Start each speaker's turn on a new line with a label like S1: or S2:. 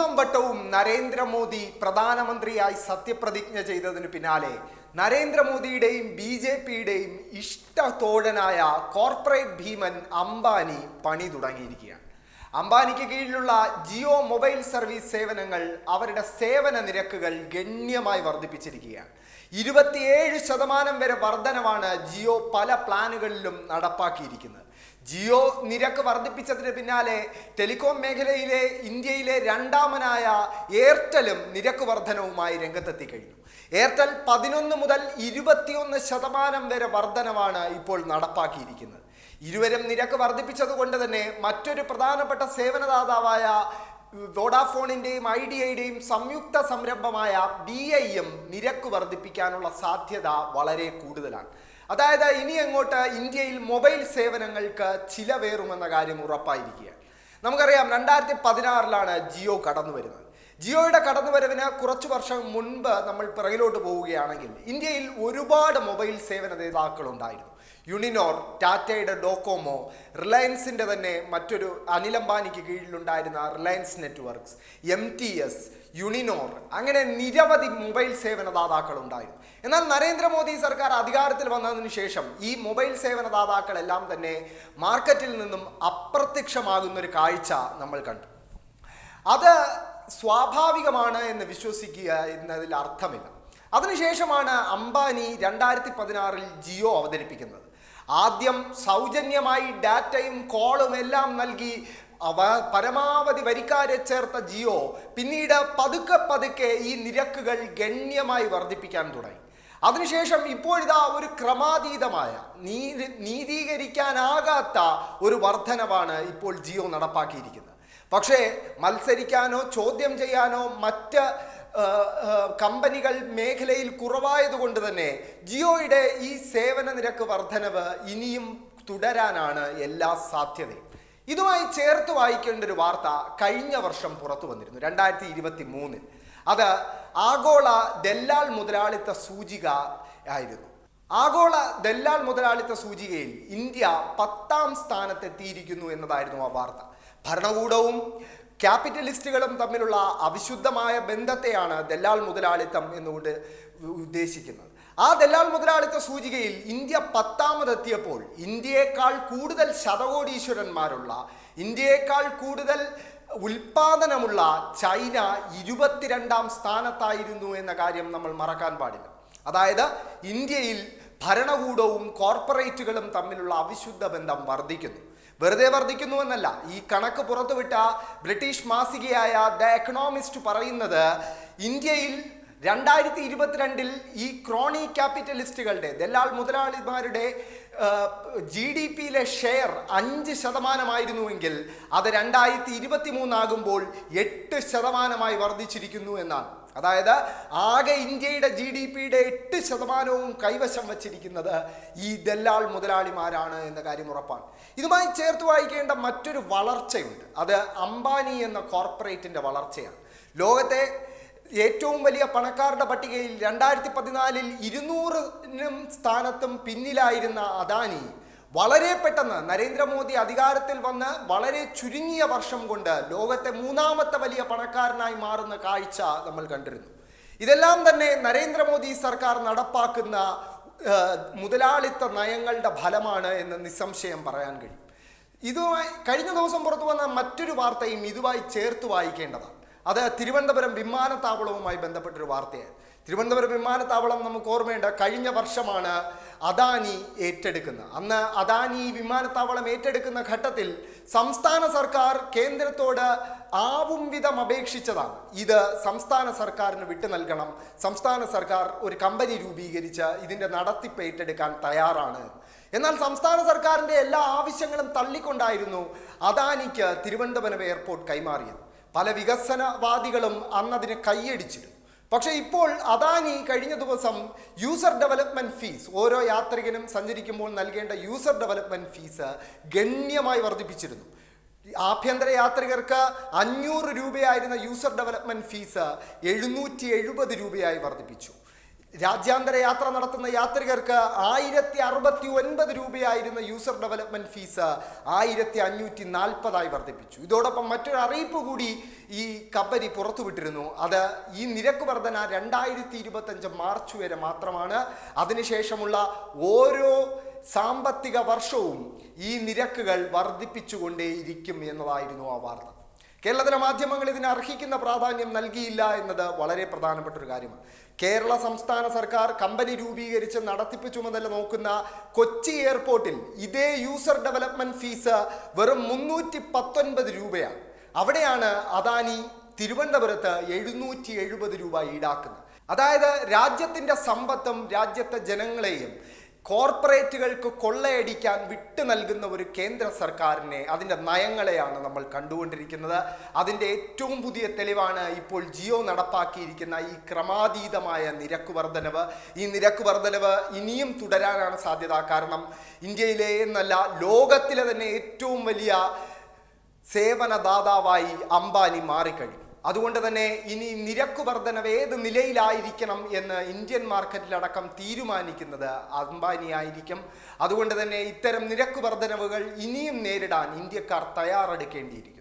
S1: മൂന്നാം വട്ടവും നരേന്ദ്രമോദി പ്രധാനമന്ത്രിയായി സത്യപ്രതിജ്ഞ ചെയ്തതിന് പിന്നാലെ നരേന്ദ്രമോദിയുടെയും ബി ജെ പിയുടെയും ഇഷ്ടത്തോഴനായ കോർപ്പറേറ്റ് ഭീമൻ അംബാനി പണി തുടങ്ങിയിരിക്കുകയാണ്. അംബാനിക്ക് കീഴിലുള്ള ജിയോ മൊബൈൽ സർവീസ് സേവനങ്ങൾ അവരുടെ സേവന നിരക്കുകൾ ഗണ്യമായി വർദ്ധിപ്പിച്ചിരിക്കുകയാണ്. ഇരുപത്തിയേഴ് ശതമാനം വരെ വർധനവാണ് ജിയോ പല പ്ലാനുകളിലും നടപ്പാക്കിയിരിക്കുന്നത്. ജിയോ നിരക്ക് വർദ്ധിപ്പിച്ചതിന് പിന്നാലെ ടെലികോം മേഖലയിലെ ഇന്ത്യയിലെ രണ്ടാമനായ എയർടെലും നിരക്ക് വർധനവുമായി രംഗത്തെത്തി കഴിഞ്ഞു. എയർടെൽ പതിനൊന്ന് മുതൽ ഇരുപത്തിയൊന്ന് ശതമാനം വരെ വർധനവാണ് ഇപ്പോൾ നടപ്പാക്കിയിരിക്കുന്നത്. ഇരുവരും നിരക്ക് വർദ്ധിപ്പിച്ചത് കൊണ്ട് തന്നെ മറ്റൊരു പ്രധാനപ്പെട്ട സേവനദാതാവായ വോഡാഫോണിന്റെയും ഐഡിയയുടെയും സംയുക്ത സംരംഭമായ ബി എം നിരക്ക് വർദ്ധിപ്പിക്കാനുള്ള സാധ്യത വളരെ കൂടുതലാണ്. അതായത് ഇനി അങ്ങോട്ട് ഇന്ത്യയിൽ മൊബൈൽ സേവനങ്ങൾക്ക് ചിലവേറുമെന്ന കാര്യം ഉറപ്പായിരിക്കുകയാണ്. നമുക്കറിയാം രണ്ടായിരത്തി പതിനാറിലാണ് ജിയോ കടന്നു വരുന്നത്. ജിയോയുടെ കടന്നുവരവിന് കുറച്ച് വർഷം മുൻപ് നമ്മൾ പിറകിലോട്ട് പോവുകയാണെങ്കിൽ ഇന്ത്യയിൽ ഒരുപാട് മൊബൈൽ സേവന നേതാക്കളുണ്ടായിരുന്നു. യുണിനോർ ടാറ്റയുടെ ഡോക്കോമോ റിലയൻസിന്റെ തന്നെ മറ്റൊരു അനിൽ അംബാനിക്ക് കീഴിലുണ്ടായിരുന്ന Reliance networks M T S Uninor അങ്ങനെ നിരവധി മൊബൈൽ സേവനദാതാക്കൾ ഉണ്ടായിരുന്നു എന്നാൽ നരേന്ദ്രമോദി സർക്കാർ അധികാരത്തിൽ വന്നതിന് ശേഷം ഈ മൊബൈൽ സേവനദാതാക്കളെല്ലാം തന്നെ മാർക്കറ്റിൽ നിന്നും അപ്രത്യക്ഷമാകുന്ന ഒരു കാഴ്ച നമ്മൾ കണ്ടു. അത് സ്വാഭാവികമാണ് എന്ന് വിശ്വസിക്കുക എന്നതിൽ അർത്ഥമില്ല. അതിനുശേഷമാണ് അംബാനി രണ്ടായിരത്തി പതിനാറിൽ ജിയോ അവതരിപ്പിക്കുന്നത്. ആദ്യം സൗജന്യമായി ഡാറ്റയും കോളും എല്ലാം നൽകി അവ പരമാവധി വരിക്കാരെ ചേർത്ത ജിയോ പിന്നീട് പതുക്കെ പതുക്കെ ഈ നിരക്കുകൾ ഗണ്യമായി വർദ്ധിപ്പിക്കാൻ തുടങ്ങി. അതിനുശേഷം ഇപ്പോഴിതാ ഒരു ക്രമാതീതമായ നീതി നീതീകരിക്കാനാകാത്ത ഒരു വർധനവാണ് ഇപ്പോൾ ജിയോ നടപ്പാക്കിയിരിക്കുന്നത്. പക്ഷേ മത്സരിക്കാനോ ചോദ്യം ചെയ്യാനോ മറ്റ് കമ്പനികൾ മേഖലയിൽ കുറവായതുകൊണ്ട് തന്നെ ജിയോയുടെ ഈ സേവന നിരക്ക് വർധനവ് ഇനിയും തുടരാനാണ് എല്ലാ സാധ്യതയും. ഇതുമായി ചേർത്ത് വായിക്കേണ്ട ഒരു വാർത്ത കഴിഞ്ഞ വർഷം പുറത്തു വന്നിരുന്നു രണ്ടായിരത്തി ഇരുപത്തി മൂന്നിൽ അത് ആഗോള ദല്ലാൽ മുതലാളിത്ത സൂചിക ആയിരുന്നു. ആഗോള ദല്ലാൽ മുതലാളിത്ത സൂചികയിൽ ഇന്ത്യ പത്താം സ്ഥാനത്തെത്തിയിരിക്കുന്നു എന്നതായിരുന്നു ആ വാർത്ത. ഭരണകൂടവും ക്യാപിറ്റലിസ്റ്റുകളും തമ്മിലുള്ള അവിശുദ്ധമായ ബന്ധത്തെയാണ് ദല്ലാൽ മുതലാളിത്തം എന്നുകൊണ്ട് ഉദ്ദേശിക്കുന്നത്. ആ ദല്ലാൽ മുതലാളിത്ത സൂചികയിൽ ഇന്ത്യ പത്താമതെത്തിയപ്പോൾ ഇന്ത്യയേക്കാൾ കൂടുതൽ ശതകോടീശ്വരന്മാരുള്ള ഇന്ത്യയേക്കാൾ കൂടുതൽ ഉൽപാദനമുള്ള ചൈന ഇരുപത്തിരണ്ടാം സ്ഥാനത്തായിരുന്നു എന്ന കാര്യം നമ്മൾ മറക്കാൻ പാടില്ല. അതായത് ഇന്ത്യയിൽ ഭരണകൂടവും കോർപ്പറേറ്റുകളും തമ്മിലുള്ള അവിശുദ്ധ ബന്ധം വർദ്ധിക്കുന്നു. വെറുതെ വർദ്ധിക്കുന്നുവെന്നല്ല. ഈ കണക്ക് പുറത്തുവിട്ട ബ്രിട്ടീഷ് മാസികയായ ദ എക്കണോമിസ്റ്റ് പറയുന്നത് ഇന്ത്യയിൽ രണ്ടായിരത്തി ഇരുപത്തിരണ്ടിൽ ഈ ക്രോണി ക്യാപിറ്റലിസ്റ്റുകളുടെ ദല്ലാൾ മുതലാളിമാരുടെ ജി ഡി പിയിലെ ഷെയർ അഞ്ച് ശതമാനമായിരുന്നുവെങ്കിൽ അത് രണ്ടായിരത്തി ഇരുപത്തി മൂന്നാകുമ്പോൾ എട്ട് ശതമാനമായി വർദ്ധിച്ചിരിക്കുന്നു എന്നാണ്. അതായത് ആകെ ഇന്ത്യയുടെ ജി ഡി പിയുടെ എട്ട് ശതമാനവും കൈവശം വച്ചിരിക്കുന്നത് ഈ ദല്ലാൾ മുതലാളിമാരാണ് എന്ന കാര്യം ഉറപ്പാണ്. ഇതുമായി ചേർത്ത് വായിക്കേണ്ട മറ്റൊരു വളർച്ചയുണ്ട്. അത് അംബാനി എന്ന കോർപ്പറേറ്റിന്റെ വളർച്ചയാണ്. ലോകത്തെ ഏറ്റവും വലിയ പണക്കാരുടെ പട്ടികയിൽ രണ്ടായിരത്തി പതിനാലിൽ ഇരുന്നൂറിനും സ്ഥാനത്തും പിന്നിലായിരുന്ന അദാനി വളരെ പെട്ടെന്ന് നരേന്ദ്രമോദി അധികാരത്തിൽ വന്ന് വളരെ ചുരുങ്ങിയ വർഷം കൊണ്ട് ലോകത്തെ മൂന്നാമത്തെ വലിയ പണക്കാരനായി മാറുന്ന കാഴ്ച നമ്മൾ കണ്ടിരുന്നു. ഇതെല്ലാം തന്നെ നരേന്ദ്രമോദി സർക്കാർ നടപ്പാക്കുന്ന മുതലാളിത്ത നയങ്ങളുടെ ഫലമാണ് എന്ന് നിസ്സംശയം പറയാൻ കഴിയും. ഇതുമായി കഴിഞ്ഞ ദിവസം പുറത്തു വന്ന മറ്റൊരു വാർത്തയും ഇതുമായി ചേർത്ത് വായിക്കേണ്ടതാണ്. അത് തിരുവനന്തപുരം വിമാനത്താവളവുമായി ബന്ധപ്പെട്ടൊരു വാർത്തയാണ്. തിരുവനന്തപുരം വിമാനത്താവളം നമുക്ക് ഓർമ്മയുണ്ട്. കഴിഞ്ഞ വർഷമാണ് അദാനി ഏറ്റെടുക്കുന്നത്. അന്ന് അദാനി വിമാനത്താവളം ഏറ്റെടുക്കുന്ന ഘട്ടത്തിൽ സംസ്ഥാന സർക്കാർ കേന്ദ്രത്തോട് ആവും വിധം അപേക്ഷിച്ചതാണ്. ഇത് സംസ്ഥാന സർക്കാരിന് വിട്ടു നൽകണം. സംസ്ഥാന സർക്കാർ ഒരു കമ്പനി രൂപീകരിച്ച് ഇതിന്റെ നടത്തിപ്പ് ഏറ്റെടുക്കാൻ തയ്യാറാണ്. എന്നാൽ സംസ്ഥാന സർക്കാരിന്റെ എല്ലാ ആവശ്യങ്ങളും തള്ളിക്കൊണ്ടായിരുന്നു അദാനിക്ക് തിരുവനന്തപുരം എയർപോർട്ട് കൈമാറിയത്. പല വികസനവാദികളും അന്നതിന് കൈയടിച്ചിരുന്നു. പക്ഷേ ഇപ്പോൾ അദാനി കഴിഞ്ഞ ദിവസം യൂസർ ഡെവലപ്മെന്റ് ഫീസ് ഓരോ യാത്രികനും സഞ്ചരിക്കുമ്പോൾ നൽകേണ്ട യൂസർ ഡെവലപ്മെന്റ് ഫീസ് ഗണ്യമായി വർദ്ധിപ്പിച്ചിരുന്നു. ആഭ്യന്തര യാത്രികർക്ക് അഞ്ഞൂറ് രൂപയായിരുന്ന യൂസർ ഡെവലപ്മെന്റ് ഫീസ് എഴുന്നൂറ്റി എഴുപത് രൂപയായി വർദ്ധിപ്പിച്ചു. രാജ്യാന്തര യാത്ര നടത്തുന്ന യാത്രികർക്ക് ആയിരത്തി അറുപത്തി ഒൻപത് രൂപയായിരുന്ന യൂസർ ഡെവലപ്മെന്റ് ഫീസ് ആയിരത്തി അഞ്ഞൂറ്റി നാൽപ്പതായി വർദ്ധിപ്പിച്ചു. ഇതോടൊപ്പം മറ്റൊരു അറിയിപ്പ് കൂടി ഈ കമ്പനി പുറത്തുവിട്ടിരുന്നു. അത് ഈ നിരക്ക് വർധന രണ്ടായിരത്തി ഇരുപത്തഞ്ച് മാർച്ച് വരെ മാത്രമാണ്. അതിനുശേഷമുള്ള ഓരോ സാമ്പത്തിക വർഷവും ഈ നിരക്കുകൾ വർദ്ധിപ്പിച്ചുകൊണ്ടേയിരിക്കും എന്നതായിരുന്നു ആ വാർത്ത. കേരളത്തിലെ മാധ്യമങ്ങൾ ഇതിന് അർഹിക്കുന്ന പ്രാധാന്യം നൽകിയില്ല എന്നത് വളരെ പ്രധാനപ്പെട്ട ഒരു കാര്യമാണ്. കേരള സംസ്ഥാന സർക്കാർ കമ്പനി രൂപീകരിച്ച് നടത്തിപ്പ് ചുമതല നോക്കുന്ന കൊച്ചി എയർപോർട്ടിൽ ഇതേ യൂസർ ഡെവലപ്മെന്റ് ഫീസ് വെറും മുന്നൂറ്റി പത്തൊൻപത് രൂപയാണ്. അവിടെയാണ് അദാനി തിരുവനന്തപുരത്ത് എഴുന്നൂറ്റി എഴുപത് രൂപ ഈടാക്കുന്നത്. അതായത് രാജ്യത്തിന്റെ സമ്പത്തും രാജ്യത്തെ ജനങ്ങളെയും കോർപ്പറേറ്റുകൾക്ക് കൊള്ളയടിക്കാൻ വിട്ടു നൽകുന്ന ഒരു കേന്ദ്ര സർക്കാരിനെ അതിന്റെ നയങ്ങളെയാണ് നമ്മൾ കണ്ടുകൊണ്ടിരിക്കുന്നത്. അതിന്റെ ഏറ്റവും പുതിയ തെളിവാണ് ഇപ്പോൾ ജിയോ നടപ്പാക്കിയിരിക്കുന്ന ഈ ക്രമാതീതമായ നിരക്ക് വർധനവ്. ഈ നിരക്ക് വർധനവ് ഇനിയും തുടരാനാണ് സാധ്യത. കാരണം ഇന്ത്യയിലെ എന്നല്ല ലോകത്തിലെ തന്നെ ഏറ്റവും വലിയ സേവനദാതാവായി അംബാനി മാറിക്കഴിഞ്ഞു. അതുകൊണ്ട് തന്നെ ഇനി നിരക്ക് വർധനവ് ഏത് നിലയിലായിരിക്കണം എന്ന് ഇന്ത്യൻ മാർക്കറ്റിലടക്കം തീരുമാനിക്കുന്നത് അംബാനി ആയിരിക്കും. അതുകൊണ്ട് തന്നെ ഇത്തരം നിരക്ക് വർധനവുകൾ ഇനിയും നേരിടാൻ ഇന്ത്യക്കാർ തയ്യാറെടുക്കേണ്ടിയിരിക്കും